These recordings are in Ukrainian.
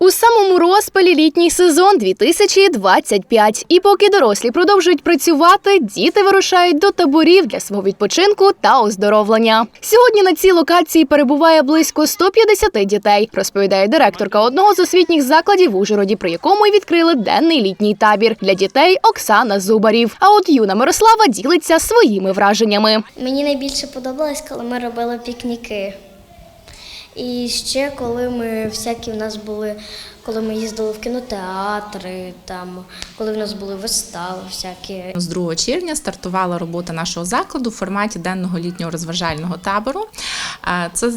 У самому розпалі літній сезон 2025. І поки дорослі продовжують працювати, діти вирушають до таборів для свого відпочинку та оздоровлення. Сьогодні на цій локації перебуває близько 150 дітей, розповідає директорка одного з освітніх закладів в Ужгороді, при якому й відкрили денний літній табір для дітей Оксана Зубарів. А от юна Мирослава ділиться своїми враженнями. Мені найбільше подобалось, коли ми робили пікніки. І ще коли ми всякі в нас були, коли ми їздили в кінотеатри, там, коли в нас були вистави всякі. З 2 червня стартувала робота нашого закладу в форматі денного літнього розважального табору. Це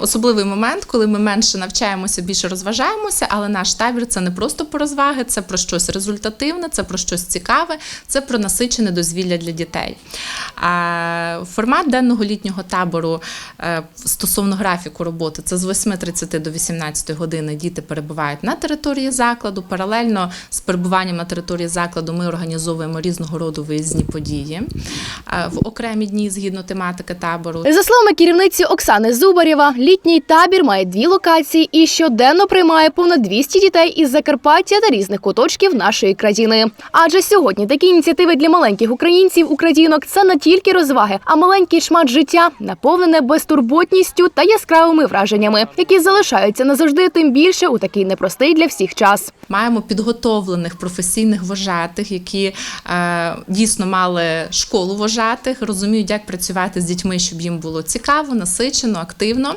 особливий момент, коли ми менше навчаємося, більше розважаємося, але наш табір це не просто про розваги, це про щось результативне, це про щось цікаве, це про насичене дозвілля для дітей. Формат денного літнього табору е, стосовно графіку роботи це з 8.30 до 18 години діти перебувають на території закладу. Паралельно з перебуванням на території закладу ми організовуємо різного роду виїзні події е, в окремі дні згідно тематики табору. За словами керівниці Оксани Зубарєва, літній табір має дві локації і щоденно приймає понад 200 дітей із Закарпаття та різних куточків нашої країни. Адже сьогодні такі ініціативи для маленьких українців українок це не тільки розваги, а маленький шмат життя, наповнене безтурботністю та яскравими враженнями, які залишаються назавжди тим більше у такий непростий для всіх час. Маємо підготовлених професійних вожатих, які е, дійсно мали школу вожатих, розуміють, як працювати з дітьми, щоб їм було цікаво, насичено, активно.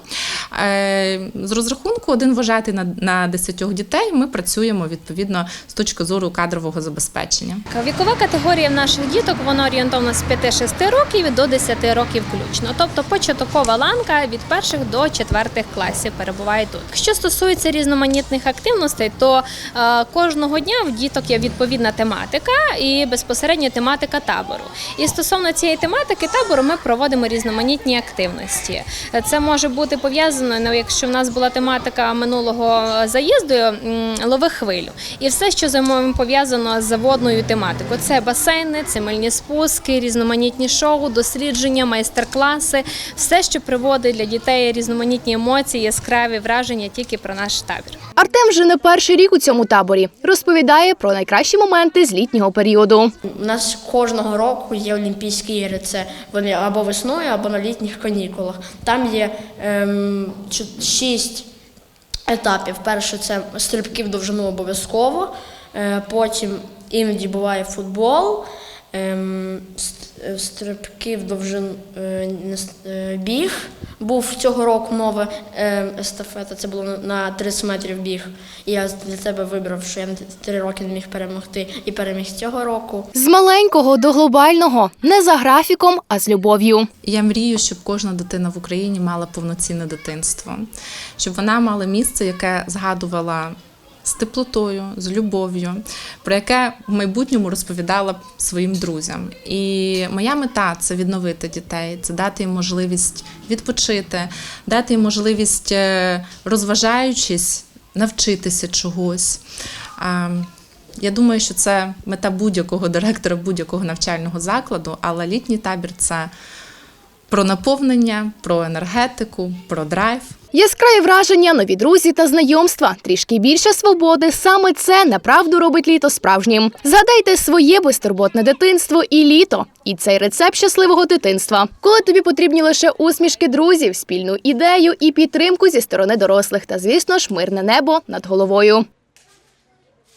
Е, з розрахунку один вожатий на, на 10 дітей. Ми працюємо відповідно з точки зору кадрового забезпечення. Вікова категорія в наших діток вона орієнтовна з 5-6 років до 10 років включно. Тобто початкова ланка від перших до четвертих класів перебуває тут. Що стосується різноманітних активностей, то е, кожного дня в діток є відповідна тематика і безпосередньо тематика табору. І стосовно цієї тематики табору ми проводимо різноманітні активності. Е, Це може бути пов'язано, ну, якщо в нас була тематика минулого заїзду м, лови хвилю, і все, що пов'язано з водною тематикою. Це басейни, це мильні спуски, різноманітні шоу, дослідження, майстер-класи, все, що приводить для дітей різноманітні емоції, яскраві враження тільки про наш табір. Артем вже не перший рік у цьому таборі. Розповідає про найкращі моменти з літнього періоду. У нас кожного року є Олімпійські ігри. Це вони або весною, або на літніх канікулах. Там є ем, шість етапів. Перше це стрибки в довжину обов'язково. Е, потім іноді буває футбол, ем, е, стрибки в довжину е, е, біг. Був цього року нова е, естафета, це було на- на 30 метрів біг. І я для себе вибрав, що я на 3 роки не міг перемогти і переміг цього року. З маленького до глобального, не за графіком, а з любов'ю. Я мрію, щоб кожна дитина в Україні мала повноцінне дитинство, щоб вона мала місце, яке згадувала з теплотою, з любов'ю, про яке в майбутньому розповідала б своїм друзям. І моя мета це відновити дітей, це дати їм можливість відпочити, дати їм можливість, е, розважаючись, навчитися чогось. Я думаю, що це мета будь-якого директора будь-якого навчального закладу, але літній табір це про наповнення, про енергетику, про драйв. Яскраві враження, нові друзі та знайомства, трішки більше свободи. Саме це направду робить літо справжнім. Згадайте своє безтурботне дитинство і літо, і цей рецепт щасливого дитинства, коли тобі потрібні лише усмішки друзів, спільну ідею і підтримку зі сторони дорослих, та звісно ж мирне небо над головою.